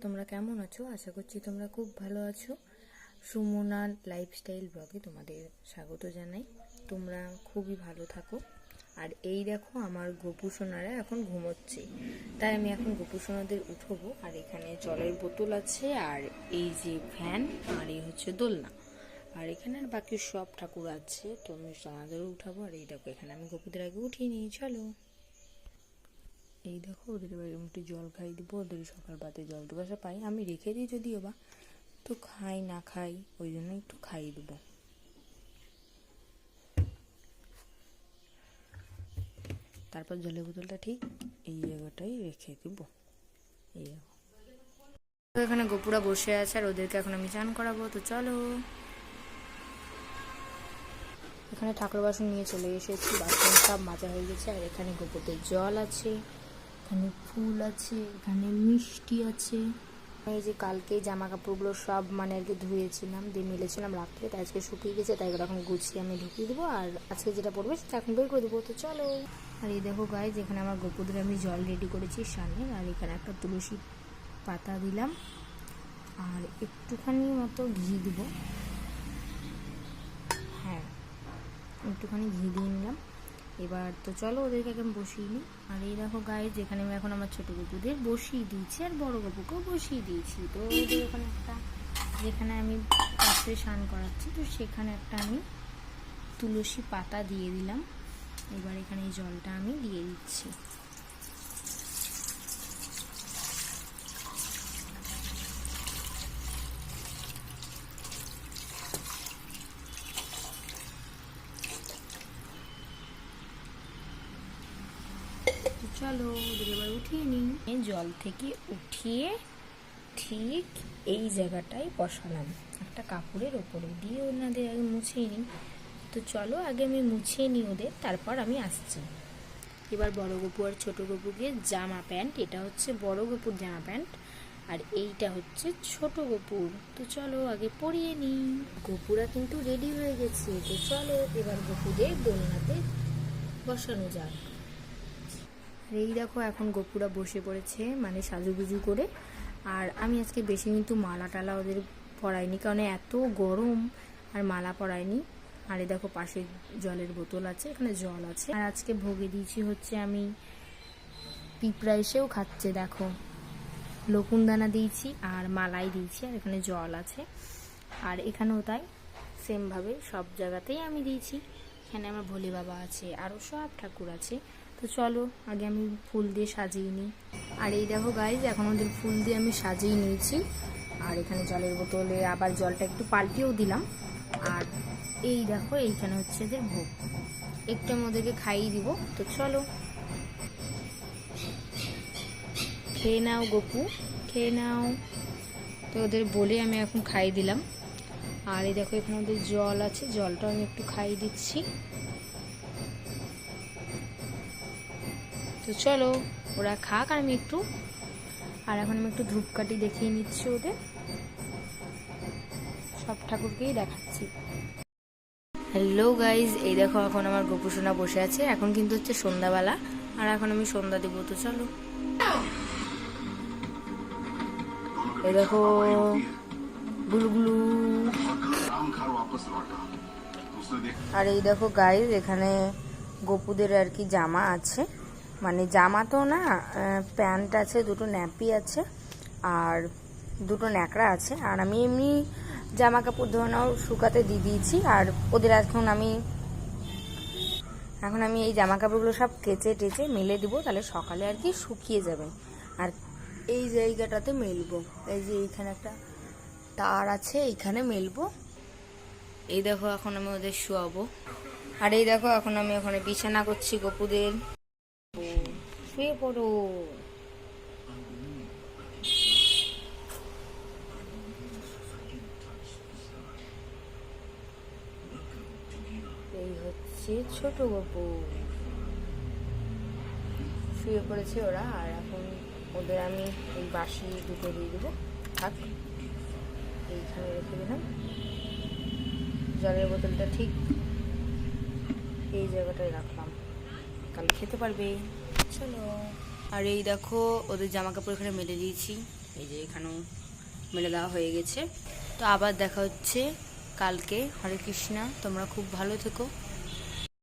তোমরা কেমন আছো? আশা করছি তোমরা খুব ভালো আছো। সুমনা লাইফস্টাইল ব্লগে তোমাদের স্বাগত জানাই। তোমরা খুবই ভালো থাকো। আর এই দেখো আমার গোপু সোনারা এখন ঘুমোচ্ছে। তাই আমি এখন গোপু সোনাদের উঠবো। আর এখানে জলের বোতল আছে, আর এই যে ফ্যান আর এই হচ্ছে দোলনা। আর এখানে আর বাকি সব ঠাকুর আছে। তো আমি সোনাদেরও উঠাবো। আর এই দেখো, এখানে আমি গোপুদের আগে উঠিয়ে নিই। চলো। এই দেখো, ওদের এবার একটু জল খাই দিব, ওদের সকাল বাতে জল টুকাশা পাই আমি রেখে দিই যদিও বা, তো খাই না খাই, ওই জন্য একটু খাই দেবো। তারপর জলের বোতলটা ঠিক এই জায়গাটাই রেখে দিব। এই তো এখানে গোপুরা বসে আছে আর ওদেরকে এখন আমি চান করাবো, তো চলো। এখানে ঠাকুর বাসন নিয়ে চলে এসেছি, বাসন সব মাজা হয়ে গেছে আর এখানে গোপুরদের জল আছে। এখানে ফুল আছে, এখানে মিষ্টি আছে। এই যে কালকে জামা কাপড়গুলো সব মানে আর কি ধুয়েছিলাম, দিয়ে মেলেছিলাম রাত্রে, তাই আজকে শুকিয়ে গেছে, তাই এখন গুছিয়ে আমি ঢুকিয়ে দেবো, আর আজকে যেটা পড়বে সেটা এখন বের করে দেবো। তো চলো। আর এই দেখো গায়ে যেখানে আমার গোপুদের আমি জল রেডি করেছি সামনে, আর এখানে একটা তুলসী পাতা দিলাম, আর একটুখানি মতো ঘি দিব। হ্যাঁ একটুখানি ঘি দিয়ে নিলাম। এবার তো চলো ওদেরকে একদম বসিয়ে নিই। আর এই দেখো গায়ে যেখানে আমি এখন আমার ছোটো গপুদের বসিয়ে দিয়েছি আর বড় গপুকেও বসিয়ে দিয়েছি। তো ওদের ওখানে একটা, যেখানে আমি পাত্রে স্নান করাচ্ছি, তো সেখানে একটা আমি তুলসী পাতা দিয়ে দিলাম। এবার এখানে এই জলটা আমি দিয়ে দিচ্ছি তো চলো ওদের এবার উঠিয়ে নিই। জল থেকে উঠিয়ে ঠিক এই জায়গাটায় বসালাম। একটা কাপড়ের ওপরে দিয়ে ওনাদের আগে মুছিয়ে নিই। তো চলো আগে আমি মুছিয়ে নিই ওদের, তারপর আমি আসছি। এবার বড় গপু আর ছোট গপুকে জামা প্যান্ট, এটা হচ্ছে বড় গপুর জামা প্যান্ট আর এইটা হচ্ছে ছোট গপুর। তো চলো আগে পরিয়ে নিই। গপুরা কিন্তু রেডি হয়ে গেছে। তো চলো এবার গপুদের দোলনাতে বসানো যাক। এই দেখো এখন গপুরা বসে পড়েছে মানে সাজুগুজু করে। আর আমি আজকে বেশি কিন্তু মালা টালা ওদের পরাইনি, কারণ এত গরম আর মালা পরাইনি। আর এই দেখো পাশে জলের বোতল আছে, এখানে জল আছে। আর আজকে ভোগে দিয়েছি হচ্ছে আমি পিঁপড়া এসেও খাচ্ছে, দেখো। লকুন দানা দিয়েছি আর মালাই দিয়েছি, আর এখানে জল আছে। আর এখানেও তাই সেমভাবে সব জায়গাতেই আমি দিয়েছি। এখানে আমার ভোলে বাবা আছে আরও সব ঠাকুর আছে। তো চলো, আগে আমি ফুল দিয়ে সাজিয়ে নিই। আর এই দেখো গাইজ এখন ওদের ফুল দিয়ে আমি সাজিয়ে নিয়েছি। আর এখানে জলের বোতলে আবার জলটা একটু পাল্টিয়েও দিলাম। আর এই দেখো, এইখানে হচ্ছে এদের ভোগ। একটু আমি ওদেরকে খাইয়ে দিব। তো চলো। খেয়ে নাও গপু, খেয়ে নাও। তো ওদের বলে আমি এখন খাইয়ে দিলাম। আর এই দেখো, এখানে ওদের জল আছে, জলটাও আমি একটু খাইয়ে দিচ্ছি। তো চলো, ওরা খাক আর আমি একটু। আর এখন আমি একটু ধূপকাঠি দেখিয়ে নিচ্ছি ওদের। সব ঠাকুরকেই দেখাচ্ছি। হ্যালো গাইজ এই দেখো এখন আমার গোপুসোনা বসে আছে। এখন কিন্তু হচ্ছে সন্ধ্যাবেলা। আর এখন আমি সন্ধ্যা দেবো, তো চলো। এই দেখো, গুলগুলু। আর এই দেখো গাইজ এখানে গপুদের আর কি জামা আছে। মানে জামা তো না প্যান্ট আছে, দুটো ন্যাপি আছে, আর দুটো ন্যাকড়া আছে। আর আমি এমনি জামা কাপড় ধোয়ানোও শুকাতে দিয়ে দিয়েছি, আর ওদের এখন আমি এখন আমি এই জামা কাপড়গুলো সব কেচে টেচে মেলে দিব, তাহলে সকালে আর কি শুকিয়ে যাবে। আর এই জায়গাটাতে মেলবো। এই যে এইখানে একটা তার আছে, এইখানে মেলবো। এই দেখো, এখন আমি ওদের শুয়াবো। আর এই দেখো, এখন আমি ওখানে বিছানা করছি গপুদের। শুয়ে পড়ো এই হচ্ছে ছোট গপু। শুয়ে পড়েছে ওরা, আর এখন ওদের আমি এই বাসি দুটো দিয়ে দেবো। থাক, এইখানে রেখে দিলাম। জলের বোতলটা ঠিক এই জায়গাটায় রাখলাম। কাল খেতে পারবে। চলো। আর এই দেখো, ওদের জামা কাপড় এখানে মেলে দিয়েছি। এই যে এখানেও মেলে দেওয়া হয়ে গেছে। তো আবার দেখা হচ্ছে কালকে। হরে কৃষ্ণা, তোমরা খুব ভালো থেকো।